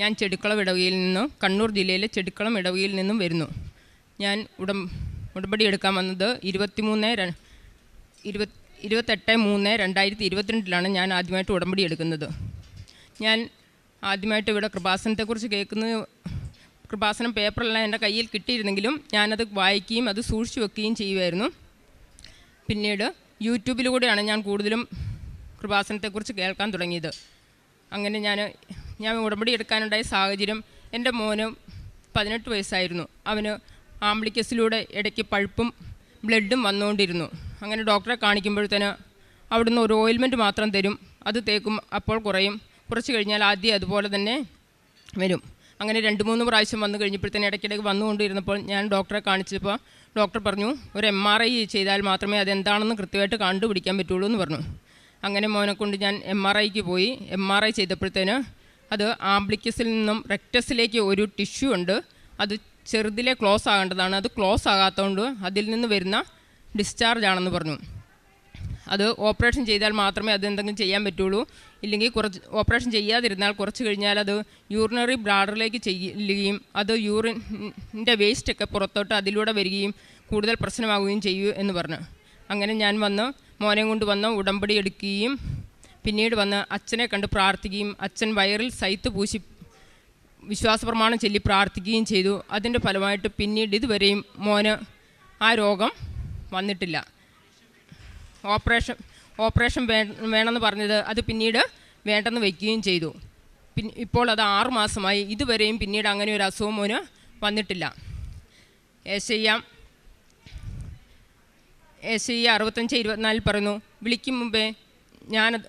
ഞാൻ ചെടുക്കളം ഇടവകയിൽ നിന്നും കണ്ണൂർ ജില്ലയിലെ ചെടുക്കളം ഇടവകയിൽ നിന്നും വരുന്നു. ഞാൻ ഉടം ഉടമ്പടി എടുക്കാൻ വന്നത് ഇരുപത്തിമൂന്ന് ഇരുപത്തി ഇരുപത്തെട്ട് മൂന്ന് രണ്ടായിരത്തി ഇരുപത്തിരണ്ടിലാണ് ഞാൻ ആദ്യമായിട്ട് ഉടമ്പടി എടുക്കുന്നത്. ഞാൻ ആദ്യമായിട്ട് ഇവിടെ കൃപാസനത്തെക്കുറിച്ച് കേൾക്കുന്നത് കൃപാസനം പേപ്പറെല്ലാം എന്റെ കയ്യിൽ കിട്ടിയിരുന്നെങ്കിലും ഞാനത് വായിക്കുകയും അത് സൂക്ഷിച്ചു വെക്കുകയും ചെയ്യുമായിരുന്നു പിന്നീട് യൂട്യൂബിലൂടെയാണ് ഞാൻ കൂടുതലും കൃപാസനത്തെക്കുറിച്ച് കേൾക്കാൻ തുടങ്ങിയത്. അങ്ങനെ ഞാൻ ഞാൻ ഉടമ്പടി എടുക്കാനുണ്ടായ സാഹചര്യം എന്റെ മോന് പതിനെട്ട് വയസ്സായിരുന്നു. അവന് ആംബ്ലിക്കസിലൂടെ ഇടയ്ക്ക് പഴുപ്പും ബ്ലഡും വന്നുകൊണ്ടിരുന്നു. അങ്ങനെ ഡോക്ടറെ കാണിക്കുമ്പോഴത്തേന് അവിടുന്ന് ഒരു ഓയിൽമെന്റ് മാത്രം തരും. അത് തേക്കും അപ്പോൾ കുറയും. കുറച്ച് കഴിഞ്ഞാൽ ആദ്യം അതുപോലെ തന്നെ വരും. അങ്ങനെ രണ്ട് മൂന്ന് പ്രാവശ്യം വന്നു കഴിഞ്ഞപ്പോഴത്തേന് ഇടയ്ക്കിടയ്ക്ക് വന്നുകൊണ്ടിരുന്നപ്പോൾ ഞാൻ ഡോക്ടറെ കാണിച്ചപ്പോൾ ഡോക്ടർ പറഞ്ഞു ഒരു എം ആർ ഐ ചെയ്താൽ മാത്രമേ അതെന്താണെന്ന് കൃത്യമായിട്ട് കണ്ടുപിടിക്കാൻ പറ്റുള്ളൂ എന്ന് പറഞ്ഞു. അങ്ങനെ മോനെ കൊണ്ട് ഞാൻ എം ആർ ഐക്ക് പോയി. എം ആർ ഐ ചെയ്തപ്പോഴത്തേന് അത് ആംബ്ലിക്കസിൽ നിന്നും റെക്ടസിലേക്ക് ഒരു ടിഷ്യൂ ഉണ്ട്. അത് ചെറുതിലെ ക്ലോസ് ആകേണ്ടതാണ്. അത് ക്ലോസ് ആകാത്തതുകൊണ്ട് അതിൽ നിന്ന് വരുന്ന ഡിസ്ചാർജ് ആണെന്ന് പറഞ്ഞു. അത് ഓപ്പറേഷൻ ചെയ്താൽ മാത്രമേ അത് എന്തെങ്കിലും ചെയ്യാൻ പറ്റുള്ളൂ. ഇല്ലെങ്കിൽ കുറച്ച് ഓപ്പറേഷൻ ചെയ്യാതിരുന്നാൽ കുറച്ച് കഴിഞ്ഞാൽ അത് യൂറിനറി ബ്ലാഡറിലേക്ക് ചെല്ലുകയും അത് യൂറിന്റെ വേസ്റ്റൊക്കെ പുറത്തോട്ട് അതിലൂടെ വരികയും കൂടുതൽ പ്രശ്നമാവുകയും ചെയ്യൂ എന്ന് പറഞ്ഞു. അങ്ങനെ ഞാൻ വന്ന് മോനെ കൊണ്ട് വന്ന് ഉടമ്പടി എടുക്കുകയും പിന്നീട് വന്ന് അച്ഛനെ കണ്ട് പ്രാർത്ഥിക്കുകയും അച്ഛൻ വയറിൽ സൈത്ത് പൂശി വിശ്വാസപ്രമാണം ചൊല്ലി പ്രാർത്ഥിക്കുകയും ചെയ്തു. അതിന്റെ ഫലമായിട്ട് പിന്നീട് ഇതുവരെയും മോന് ആ രോഗം വന്നിട്ടില്ല. ഓപ്പറേഷൻ ഓപ്പറേഷൻ വേ വേണമെന്ന് പറഞ്ഞത് അത് പിന്നീട് വേണ്ടെന്ന് വയ്ക്കുകയും ചെയ്തു. പിന്നെ ഇപ്പോൾ അത് ആറുമാസമായി ഇതുവരെയും പിന്നീട് അങ്ങനെ ഒരു അസുഖം മോന് വന്നിട്ടില്ല. ഏശയ്യ ഏശയ്യ അറുപത്തഞ്ച് ഇരുപത്തിനാലിൽ പറയുന്നു വിളിക്കും മുമ്പേ ഞാനത്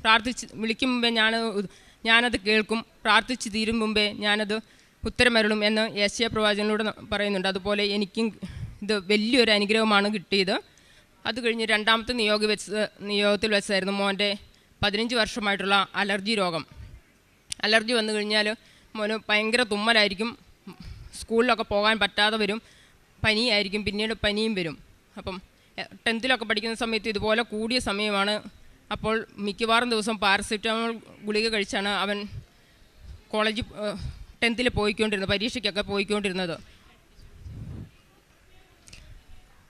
പ്രാർത്ഥിച്ച് വിളിക്കും മുമ്പേ ഞാൻ ഞാനത് കേൾക്കും. പ്രാർത്ഥിച്ച് തീരും മുമ്പേ ഞാനത് ഉത്തരമരുളും എന്ന് ഏഷ്യ പ്രവാചകനിലൂടെ പറയുന്നുണ്ട്. അതുപോലെ എനിക്കും ഇത് വലിയൊരു അനുഗ്രഹമാണ് കിട്ടിയത്. അത് കഴിഞ്ഞ് രണ്ടാമത്തെ നിയോഗ വെച്ച് നിയോഗത്തിൽ വെച്ചായിരുന്നു മോന്റെ പതിനഞ്ച് വർഷമായിട്ടുള്ള അലർജി രോഗം. അലർജി വന്നു കഴിഞ്ഞാൽ മോന് ഭയങ്കര തുമ്മലായിരിക്കും. സ്കൂളിലൊക്കെ പോകാൻ പറ്റാതെ വരും. പനിയായിരിക്കും. പിന്നീട് പനിയും വരും. അപ്പം ടെൻത്തിലൊക്കെ പഠിക്കുന്ന സമയത്ത് ഇതുപോലെ കൂടിയ സമയമാണ് അപ്പോൾ മിക്കവാറും ദിവസം പാരസെറ്റമോൾ ഗുളിക കഴിച്ചാണ് അവൻ കോളേജ് ടെൻത്തിൽ പോയിക്കൊണ്ടിരുന്നത് പരീക്ഷയ്ക്കൊക്കെ പോയിക്കൊണ്ടിരുന്നത്.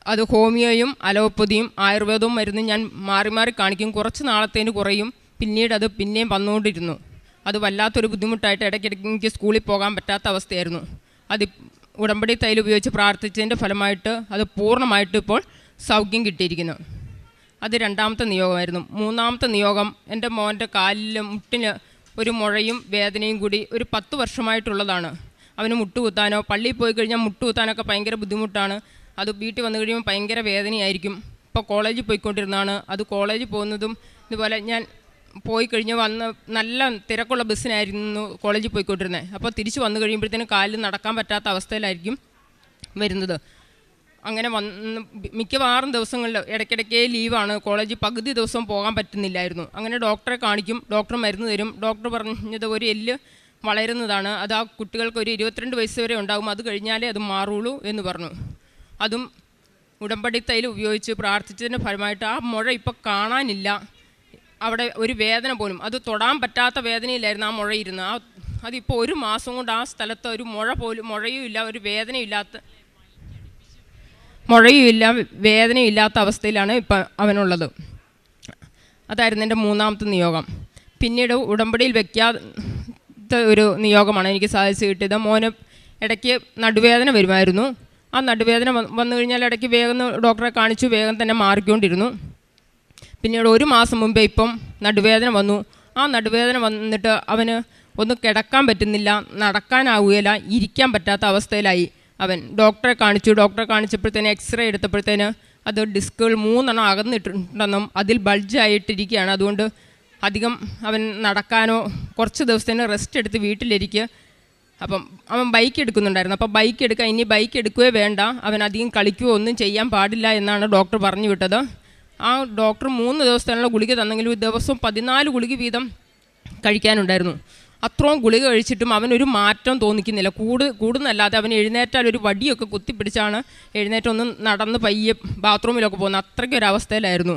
അത് ഹോമിയോയും അലോപ്പതിയും ആയുർവേദവും മരുന്നും ഞാൻ മാറി മാറി കാണിക്കും. കുറച്ച് നാളത്തേന് കുറയും. പിന്നീട് അത് പിന്നെയും വന്നുകൊണ്ടിരുന്നു. അത് വല്ലാത്തൊരു ബുദ്ധിമുട്ടായിട്ട് ഇടയ്ക്കിടയ്ക്ക് എനിക്ക് സ്കൂളിൽ പോകാൻ പറ്റാത്ത അവസ്ഥയായിരുന്നു. അത് ഉടമ്പടി തൈൽ ഉപയോഗിച്ച് പ്രാർത്ഥിച്ചതിന്റെ ഫലമായിട്ട് അത് പൂർണമായിട്ട് ഇപ്പോൾ സൗഖ്യം കിട്ടിയിരിക്കുന്നു. അത് രണ്ടാമത്തെ നിയോഗമായിരുന്നു. മൂന്നാമത്തെ നിയോഗം എന്റെ മോന്റെ കാലിലും മുട്ടിന് ഒരു മുഴയും വേദനയും കൂടി ഒരു പത്ത് വർഷമായിട്ടുള്ളതാണ്. അവന് മുട്ടുകുത്താനോ പള്ളിയിൽ പോയി കഴിഞ്ഞാൽ മുട്ടുകുത്താനൊക്കെ ഭയങ്കര ബുദ്ധിമുട്ടാണ്. അത് വീട്ടിൽ വന്നു കഴിയുമ്പോൾ ഭയങ്കര വേദനയായിരിക്കും. ഇപ്പോൾ കോളേജിൽ പോയിക്കൊണ്ടിരുന്നതാണ്. അത് കോളേജിൽ പോകുന്നതും ഇതുപോലെ ഞാൻ പോയി കഴിഞ്ഞ് വന്ന് നല്ല തിരക്കുള്ള ബസ്സിനായിരുന്നു കോളേജിൽ പോയിക്കൊണ്ടിരുന്നത്. അപ്പോൾ തിരിച്ച് വന്നു കഴിയുമ്പോഴത്തേനും കാലിൽ നടക്കാൻ പറ്റാത്ത അവസ്ഥയിലായിരിക്കും വരുന്നത്. അങ്ങനെ വന്ന് മിക്കവാറും ദിവസങ്ങളിൽ ഇടയ്ക്കിടയ്ക്ക് ലീവാണ്. കോളേജ് പകുതി ദിവസം പോകാൻ പറ്റുന്നില്ലായിരുന്നു. അങ്ങനെ ഡോക്ടറെ കാണിക്കും. ഡോക്ടർ മരുന്ന് തരും. ഡോക്ടർ പറഞ്ഞത് ഒരു എല്ല് വളരുന്നതാണ്. അത് ആ കുട്ടികൾക്ക് ഒരു ഇരുപത്തിരണ്ട് വയസ്സ് വരെ ഉണ്ടാകും അത് കഴിഞ്ഞാലേ അത് മാറുള്ളൂ എന്ന് പറഞ്ഞു. അതും ഉടമ്പടി തൈൽ ഉപയോഗിച്ച് പ്രാർത്ഥിച്ചതിന്റെ ഫലമായിട്ട് ആ മുഴ ഇപ്പോൾ കാണാനില്ല. അവിടെ ഒരു വേദന പോലും. അത് തൊടാൻ പറ്റാത്ത വേദനയില്ലായിരുന്നു ആ മുഴയിരുന്ന് ആ അതിപ്പോൾ ഒരു മാസം കൊണ്ട് ആ സ്ഥലത്ത് ഒരു മുഴ പോലും മുഴയും ഇല്ല ഒരു വേദനയും ഇല്ലാത്ത മുഴയുമില്ല വേദനയും ഇല്ലാത്ത അവസ്ഥയിലാണ് ഇപ്പം അവനുള്ളത്. അതായിരുന്നു എന്റെ മൂന്നാമത്തെ നിയോഗം. പിന്നീട് ഉടമ്പടിയിൽ വെക്കാത്ത ഒരു നിയോഗമാണ് എനിക്ക് സാധിച്ചു കിട്ടിയത്. മോന് ഇടയ്ക്ക് നടുവേദന വരുമായിരുന്നു. ആ നടുവേദന വന്നു കഴിഞ്ഞാൽ ഇടയ്ക്ക് വേഗം ഡോക്ടറെ കാണിച്ചു വേഗം തന്നെ മാറിക്കൊണ്ടിരുന്നു. പിന്നീട് ഒരു മാസം മുമ്പേ ഇപ്പം നടുവേദന വന്നു. ആ നടുവേദന വന്നിട്ട് അവന് ഒന്ന് കിടക്കാൻ പറ്റുന്നില്ല നടക്കാനാവുകയില്ല ഇരിക്കാൻ പറ്റാത്ത അവസ്ഥയിലായി. അവൻ ഡോക്ടറെ കാണിച്ചു. ഡോക്ടറെ കാണിച്ചപ്പോഴത്തേന് എക്സ്റേ എടുത്തപ്പോഴത്തേന് അത് ഡിസ്കുകൾ മൂന്നെണ്ണം അകന്നിട്ടുണ്ടെന്നും അതിൽ ബൾജായിട്ടിരിക്കുകയാണ്. അതുകൊണ്ട് അധികം അവൻ നടക്കാനോ കുറച്ച് ദിവസത്തേന് റെസ്റ്റ് എടുത്ത് വീട്ടിലിരിക്കുക അപ്പം അവൻ ബൈക്ക് എടുക്കുന്നുണ്ടായിരുന്നു. അപ്പോൾ ബൈക്ക് എടുക്കാൻ ഇനി ബൈക്ക് എടുക്കുകയോ വേണ്ട. അവൻ അധികം കളിക്കുകയോ ഒന്നും ചെയ്യാൻ പാടില്ല എന്നാണ് ഡോക്ടർ പറഞ്ഞു വിട്ടത്. ആ ഡോക്ടർ മൂന്ന് ദിവസത്തിനുള്ള ഗുളിക തന്നെങ്കിലും ദിവസം പതിനാല് ഗുളിക വീതം കഴിക്കാനുണ്ടായിരുന്നു. അത്രയും ഗുളിക കഴിച്ചിട്ടും അവനൊരു മാറ്റം തോന്നിക്കുന്നില്ല. കൂട് കൂടുന്നല്ലാതെ അവൻ എഴുന്നേറ്റാൽ ഒരു വടിയൊക്കെ കുത്തിപ്പിടിച്ചാണ് എഴുന്നേറ്റൊന്ന് നടന്ന് പയ്യെ ബാത്റൂമിലൊക്കെ പോകുന്നത്. അത്രയ്ക്കൊരവസ്ഥയിലായിരുന്നു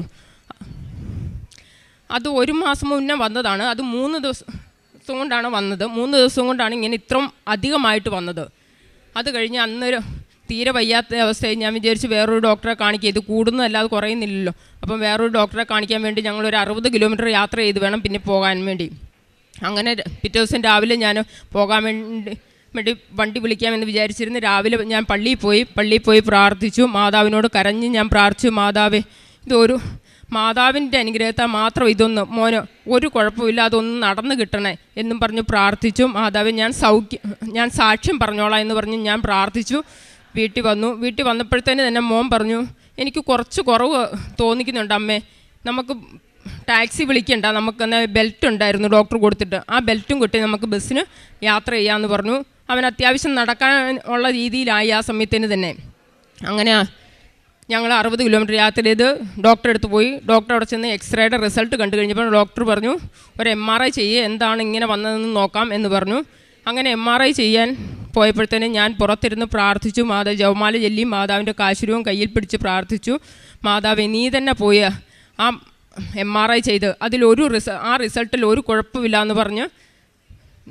അത് ഒരു മാസം മുന്നേ വന്നതാണ്. അത് മൂന്ന് ദിവസം കൊണ്ടാണ് വന്നത്. മൂന്ന് ദിവസം കൊണ്ടാണ് ഇങ്ങനെ ഇത്രയും അധികമായിട്ട് വന്നത്. അത് കഴിഞ്ഞ് അന്നൊരു തീരെ വയ്യാത്ത അവസ്ഥയിൽ ഞാൻ വിചാരിച്ച് വേറൊരു ഡോക്ടറെ കാണിക്കുക ഇത് കൂടുന്നതല്ലാതെ കുറയുന്നില്ലല്ലോ. അപ്പം വേറൊരു ഡോക്ടറെ കാണിക്കാൻ വേണ്ടി ഞങ്ങളൊരു അറുപത് കിലോമീറ്റർ യാത്ര ചെയ്ത് വേണം പിന്നെ പോകാൻ വേണ്ടി. അങ്ങനെ പിറ്റേ ദിവസം രാവിലെ ഞാൻ പോകാൻ വേണ്ടി വേണ്ടി വണ്ടി വിളിക്കാമെന്ന് വിചാരിച്ചിരുന്നു. രാവിലെ ഞാൻ പള്ളിയിൽ പോയി പള്ളിയിൽ പോയി പ്രാർത്ഥിച്ചു. മാതാവിനോട് കരഞ്ഞ് ഞാൻ പ്രാർത്ഥിച്ചു മാതാവേ ഇതൊരു മാതാവിന്റെ അനുഗ്രഹത്താൽ മാത്രം ഇതൊന്ന് മോന് ഒരു കുഴപ്പമില്ല അതൊന്ന് നടന്നു കിട്ടണേ എന്നും പറഞ്ഞ് പ്രാർത്ഥിച്ചു. മാതാവ് ഞാൻ സൗഖ്യം ഞാൻ സാക്ഷ്യം പറഞ്ഞോളാം എന്ന് പറഞ്ഞ് ഞാൻ പ്രാർത്ഥിച്ചു. വീട്ടിൽ വന്നു. വീട്ടിൽ വന്നപ്പോഴത്തേന് തന്നെ മോൻ പറഞ്ഞു എനിക്ക് കുറച്ച് കുറവ് തോന്നിക്കുന്നുണ്ട് അമ്മേ. നമുക്ക് ടാക്സി വിളിക്കണ്ട നമുക്കെന്ന് ബെൽറ്റ് ഉണ്ടായിരുന്നു ഡോക്ടർ കൊടുത്തിട്ട്. ആ ബെൽറ്റും കൊട്ടി നമുക്ക് ബസ്സിന് യാത്ര ചെയ്യാമെന്ന് പറഞ്ഞു. അവൻ അത്യാവശ്യം നടക്കാൻ ഉള്ള രീതിയിലായി ആ സമയത്തിന് തന്നെ. അങ്ങനെ ഞങ്ങൾ അറുപത് കിലോമീറ്റർ യാത്ര ചെയ്ത് ഡോക്ടറെ അടുത്ത് പോയി. ഡോക്ടർ അവിടെ ചെന്ന് എക്സ്റേയുടെ റിസൾട്ട് കണ്ടു കഴിഞ്ഞപ്പോൾ ഡോക്ടർ പറഞ്ഞു ഒരു എം ആർ ഐ ചെയ്യുക എന്താണ് ഇങ്ങനെ വന്നതെന്ന് നോക്കാം എന്ന് പറഞ്ഞു. അങ്ങനെ എം ആർ ഐ ചെയ്യാൻ പോയപ്പോഴത്തേനും ഞാൻ പുറത്തിരുന്ന് പ്രാർത്ഥിച്ചു. മാതാവ് ജവമാല ചൊല്ലി മാതാവിന്റെ കാശുരവും കയ്യിൽ പിടിച്ച് പ്രാർത്ഥിച്ചു. മാതാവ് നീ തന്നെ പോയ ആ എം ആർ ഐ ചെയ്ത് അതിലൊരു റിസ ആ റിസൾട്ടിൽ ഒരു കുഴപ്പമില്ല എന്ന് പറഞ്ഞ്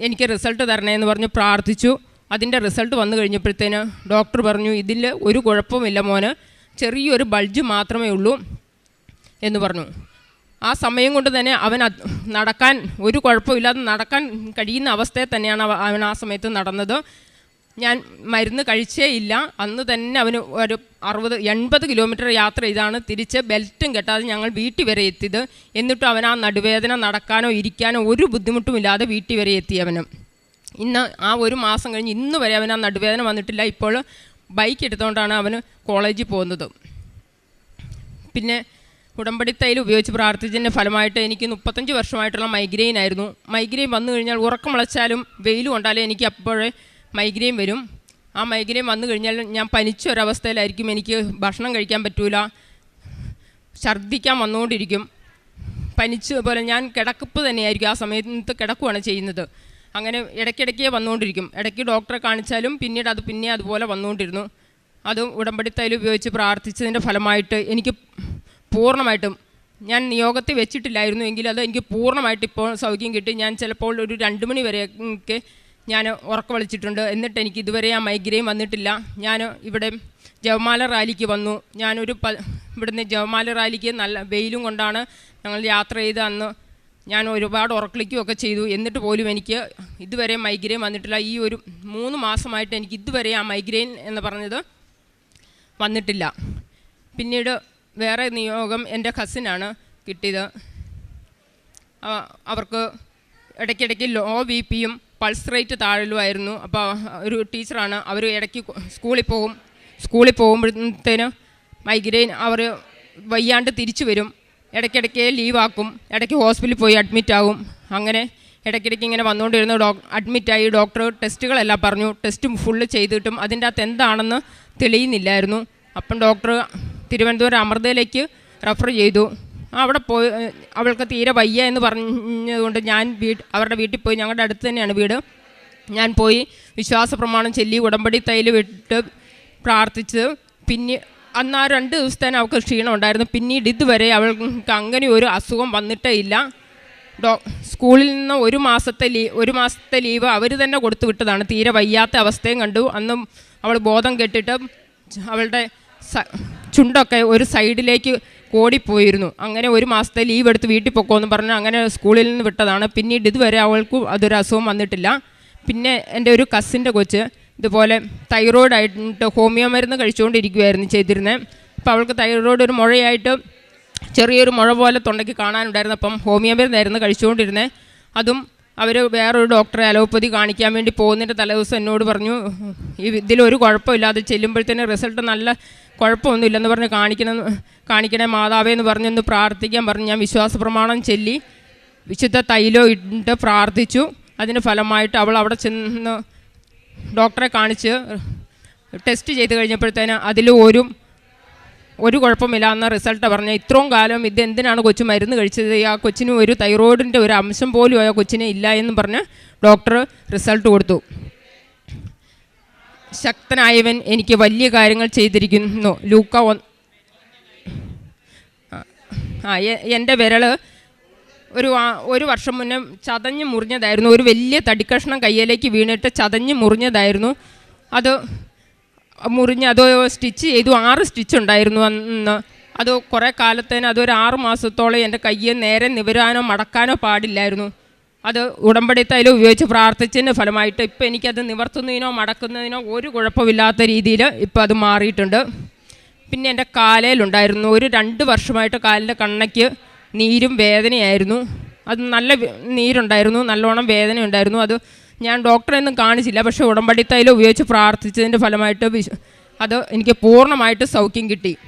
എനിക്ക് റിസൾട്ട് തരണേ എന്ന് പറഞ്ഞ് പ്രാർത്ഥിച്ചു. അതിന്റെ റിസൾട്ട് വന്നു കഴിഞ്ഞപ്പോഴത്തേന് ഡോക്ടർ പറഞ്ഞു ഇതിൽ ഒരു കുഴപ്പമില്ല മോന്. ചെറിയൊരു ബൾജ് മാത്രമേ ഉള്ളൂ എന്ന് പറഞ്ഞു. ആ സമയം കൊണ്ട് തന്നെ അവൻ നടക്കാൻ ഒരു കുഴപ്പമില്ലാതെ നടക്കാൻ കഴിയുന്ന അവസ്ഥയിൽ തന്നെയാണ് അവൻ ആ സമയത്ത് നടന്നത്. ഞാൻ മരുന്ന് കഴിച്ചേ ഇല്ല. അന്ന് തന്നെ അവന് ഒരു അറുപത് എൺപത് കിലോമീറ്റർ യാത്ര ചെയ്താണ് തിരിച്ച് ബെൽറ്റും കെട്ടാതെ ഞങ്ങൾ വീട്ടിൽ വരെ എത്തിയത്. എന്നിട്ടും അവൻ ആ നടുവേദന നടക്കാനോ ഇരിക്കാനോ ഒരു ബുദ്ധിമുട്ടുമില്ലാതെ വീട്ടിൽ വരെ എത്തി ഇന്ന് ആ ഒരു മാസം കഴിഞ്ഞ് ഇന്ന് വരെ അവൻ ആ നടുവേദന വന്നിട്ടില്ല. ഇപ്പോൾ ബൈക്ക് എടുത്തുകൊണ്ടാണ് അവന് കോളേജിൽ പോകുന്നത്. പിന്നെ ഉടമ്പടി തൈൽ ഉപയോഗിച്ച് പ്രാർത്ഥിച്ചതിന്റെ ഫലമായിട്ട് എനിക്ക് മുപ്പത്തഞ്ച് വർഷമായിട്ടുള്ള മൈഗ്രെയിൻ ആയിരുന്നു. മൈഗ്രെയിൻ വന്നു കഴിഞ്ഞാൽ ഉറക്കം മുളച്ചാലും വെയിൽ കൊണ്ടാലും എനിക്ക് അപ്പോഴേ മൈഗ്രെയിൻ വരും. ആ മൈഗ്രെയിൻ വന്നു കഴിഞ്ഞാൽ ഞാൻ പനിച്ച ഒരവസ്ഥയിലായിരിക്കും എനിക്ക് ഭക്ഷണം കഴിക്കാൻ പറ്റൂല. ഛർദ്ദിക്കാൻ വന്നുകൊണ്ടിരിക്കും. പനിച്ച് പോലെ ഞാൻ കിടക്കപ്പ് തന്നെയായിരിക്കും. ആ സമയത്ത് കിടക്കുകയാണ് ചെയ്യുന്നത്. അങ്ങനെ ഇടയ്ക്കിടയ്ക്ക് വന്നുകൊണ്ടിരിക്കും. ഇടയ്ക്ക് ഡോക്ടറെ കാണിച്ചാലും പിന്നീട് അത് പിന്നെ അതുപോലെ വന്നുകൊണ്ടിരുന്നു. അതും ഉടമ്പടി തൈലം ഉപയോഗിച്ച് പ്രാർത്ഥിച്ചതിന്റെ ഫലമായിട്ട് എനിക്ക് പൂർണമായിട്ടും ഞാൻ നിയോഗത്തിൽ വെച്ചിട്ടില്ലായിരുന്നു. എങ്കിൽ അത് എനിക്ക് പൂർണമായിട്ട് ഇപ്പോൾ സൗഖ്യം കിട്ടി. ഞാൻ ചിലപ്പോൾ ഒരു രണ്ട് മണി വരെയൊക്കെ ഞാൻ ഉറക്കം വിളിച്ചിട്ടുണ്ട്. എന്നിട്ട് എനിക്ക് ഇതുവരെ ആ മൈഗ്രെയിൻ വന്നിട്ടില്ല. ഞാൻ ഇവിടെ ജവമാല റാലിക്ക് വന്നു. ഞാനൊരു പ ഇവിടുന്ന് ജവമാല റാലിക്ക് നല്ല വെയിലും കൊണ്ടാണ് ഞങ്ങൾ യാത്ര ചെയ്ത് അന്ന് ഞാൻ ഒരുപാട് ഉറക്കളിക്കുകയൊക്കെ ചെയ്തു. എന്നിട്ട് പോലും എനിക്ക് ഇതുവരെ മൈഗ്രെയിൻ വന്നിട്ടില്ല. ഈ ഒരു മൂന്ന് മാസമായിട്ട് എനിക്ക് ഇതുവരെ ആ മൈഗ്രെയിൻ എന്ന് പറഞ്ഞത് വന്നിട്ടില്ല. പിന്നീട് വേറെ നിയോഗം എന്റെ കസിനാണ് കിട്ടിയത്. അവർക്ക് ഇടയ്ക്കിടയ്ക്ക് ലോ ബി പിയും പൾസ് റേറ്റ് താഴലുമായിരുന്നു അപ്പോൾ ഒരു ടീച്ചറാണ് അവർ ഇടയ്ക്ക് സ്കൂളിൽ പോകും. സ്കൂളിൽ പോകുമ്പോഴത്തേന് മൈഗ്രെയിൻ അവർ വയ്യാണ്ട് തിരിച്ചു വരും. ഇടയ്ക്കിടയ്ക്ക് ലീവാക്കും ഇടയ്ക്ക് ഹോസ്പിറ്റലിൽ പോയി അഡ്മിറ്റ് ആകും. അങ്ങനെ ഇടയ്ക്കിടയ്ക്ക് ഇങ്ങനെ വന്നുകൊണ്ടിരുന്നു ഡോ അഡ്മിറ്റായി ഡോക്ടർ ടെസ്റ്റുകളെല്ലാം പറഞ്ഞു. ടെസ്റ്റും ഫുള്ള് ചെയ്തിട്ടും അതിന്റെ അകത്ത് എന്താണെന്ന് തെളിയുന്നില്ലായിരുന്നു. അപ്പം ഡോക്ടർ തിരുവനന്തപുരം അമൃതയിലേക്ക് റെഫർ ചെയ്തു. അവിടെ പോയി അവൾക്ക് തീരെ വയ്യ എന്ന് പറഞ്ഞതുകൊണ്ട് ഞാൻ വീ അവരുടെ വീട്ടിൽ പോയി. ഞങ്ങളുടെ അടുത്ത് തന്നെയാണ് വീട്. ഞാൻ പോയി വിശ്വാസ പ്രമാണം ചൊല്ലി ഉടമ്പടി തൈൽ വിട്ട് പ്രാർത്ഥിച്ച് പിന്നെ അന്ന് ആ രണ്ട് ദിവസത്തേന് അവൾക്ക് ക്ഷീണം ഉണ്ടായിരുന്നു. പിന്നീട് ഇതുവരെ അവൾക്ക് അങ്ങനെ ഒരു അസുഖം വന്നിട്ടേ ഇല്ല. ഡോ സ്കൂളിൽ നിന്ന് ഒരു മാസത്തെ ലീ ഒരു മാസത്തെ ലീവ് അവർ തന്നെ കൊടുത്തു വിട്ടതാണ്. തീരെ വയ്യാത്ത അവസ്ഥയും കണ്ടു. അന്നും അവൾ ബോധം കെട്ടിട്ട് അവളുടെ ചുണ്ടൊക്കെ ഒരു സൈഡിലേക്ക് ഓടിപ്പോയിരുന്നു. അങ്ങനെ ഒരു മാസത്തെ ലീവ് എടുത്ത് വീട്ടിൽ പൊക്കോന്ന് പറഞ്ഞ് അങ്ങനെ സ്കൂളിൽ നിന്ന് വിട്ടതാണ്. പിന്നീട് ഇതുവരെ അവൾക്ക് അതൊരു അസുഖം വന്നിട്ടില്ല. പിന്നെ എന്റെ ഒരു കസിന്റെ കൊച്ച് ഇതുപോലെ തൈറോയ്ഡ് ആയിട്ട് ഹോമിയോ മരുന്ന് കഴിച്ചുകൊണ്ടിരിക്കുകയായിരുന്നു ചെയ്തിരുന്നത് അപ്പോൾ അവൾക്ക് തൈറോയിഡ് ഒരു മുഴയായിട്ട് ചെറിയൊരു മുഴ പോലെ തൊണ്ടയ്ക്ക് കാണാനുണ്ടായിരുന്നു. അപ്പം ഹോമിയോ മരുന്നായിരുന്നു കഴിച്ചുകൊണ്ടിരുന്നത് അതും അവർ വേറൊരു ഡോക്ടറെ അലോപ്പതി കാണിക്കാൻ വേണ്ടി പോകുന്നതിന്റെ തലേദിവസം എന്നോട് പറഞ്ഞു ഇതിലൊരു കുഴപ്പമില്ലാതെ ചെല്ലുമ്പോഴത്തേന് റിസൾട്ട് നല്ല കുഴപ്പമൊന്നുമില്ലെന്ന് പറഞ്ഞ് കാണിക്കണം കാണിക്കണേ മാതാവേ എന്ന് പറഞ്ഞൊന്ന് പ്രാർത്ഥിക്കാൻ പറഞ്ഞ് ഞാൻ വിശ്വാസ പ്രമാണം ചൊല്ലി വിശുദ്ധ തൈലോ ഇട്ട് പ്രാർത്ഥിച്ചു. അതിന് ഫലമായിട്ട് അവൾ അവിടെ ചെന്ന് ഡോക്ടറെ കാണിച്ച് ടെസ്റ്റ് ചെയ്ത് കഴിഞ്ഞപ്പോഴത്തേന് അതിൽ ഒരു ഒരു കുഴപ്പമില്ല എന്ന റിസൾട്ട് പറഞ്ഞ ഇത്രയും കാലം ഇത് എന്തിനാണ് കൊച്ചു മരുന്ന് കഴിച്ചത്? ആ കൊച്ചിന് ഒരു തൈറോയിഡിന്റെ ഒരു അംശം പോലും ആ കൊച്ചിന് ഇല്ല എന്ന് പറഞ്ഞ് ഡോക്ടർ റിസൾട്ട് കൊടുത്തു. ശക്തനായവൻ എനിക്ക് വലിയ കാര്യങ്ങൾ ചെയ്തിരിക്കുന്നു. ലൂക്ക ആ, എന്റെ വിരൽ ഒരു ഒരു വർഷം മുന്നേ ചതഞ്ഞ് മുറിഞ്ഞതായിരുന്നു. ഒരു വലിയ തടിക്കഷ്ണം കയ്യിലേക്ക് വീണിട്ട് ചതഞ്ഞ് മുറിഞ്ഞതായിരുന്നു. അത് മുറിഞ്ഞ് അത് സ്റ്റിച്ച് ചെയ്തു. ആറ് സ്റ്റിച്ച് ഉണ്ടായിരുന്നു അന്ന്. അത് കുറേ കാലത്തേന് അതൊരു ആറ് മാസത്തോളം എന്റെ കയ്യെ നേരെ നിവരാനോ മടക്കാനോ പാടില്ലായിരുന്നു. അത് ഉടമ്പടി തൈലം ഉപയോഗിച്ച് പ്രാർത്ഥിച്ചതിന്റെ ഫലമായിട്ട് ഇപ്പം എനിക്കത് നിവർത്തുന്നതിനോ മടക്കുന്നതിനോ ഒരു കുഴപ്പമില്ലാത്ത രീതിയിൽ ഇപ്പം അത് മാറിയിട്ടുണ്ട്. പിന്നെ എന്റെ കാലയിലുണ്ടായിരുന്നു. ഒരു രണ്ട് വർഷമായിട്ട് കാലിന്റെ കണ്ണയ്ക്ക് നീരും വേദനയായിരുന്നു. അത് നല്ല നീരുണ്ടായിരുന്നു. നല്ലോണം വേദന ഉണ്ടായിരുന്നു അത് ഞാൻ ഡോക്ടറെ ഒന്നും കാണിച്ചില്ല. പക്ഷേ ഉടമ്പടി തൈലം ഉപയോഗിച്ച് പ്രാർത്ഥിച്ചതിന്റെ ഫലമായിട്ട് അത് എനിക്ക് പൂർണമായിട്ട് സൗഖ്യം കിട്ടി.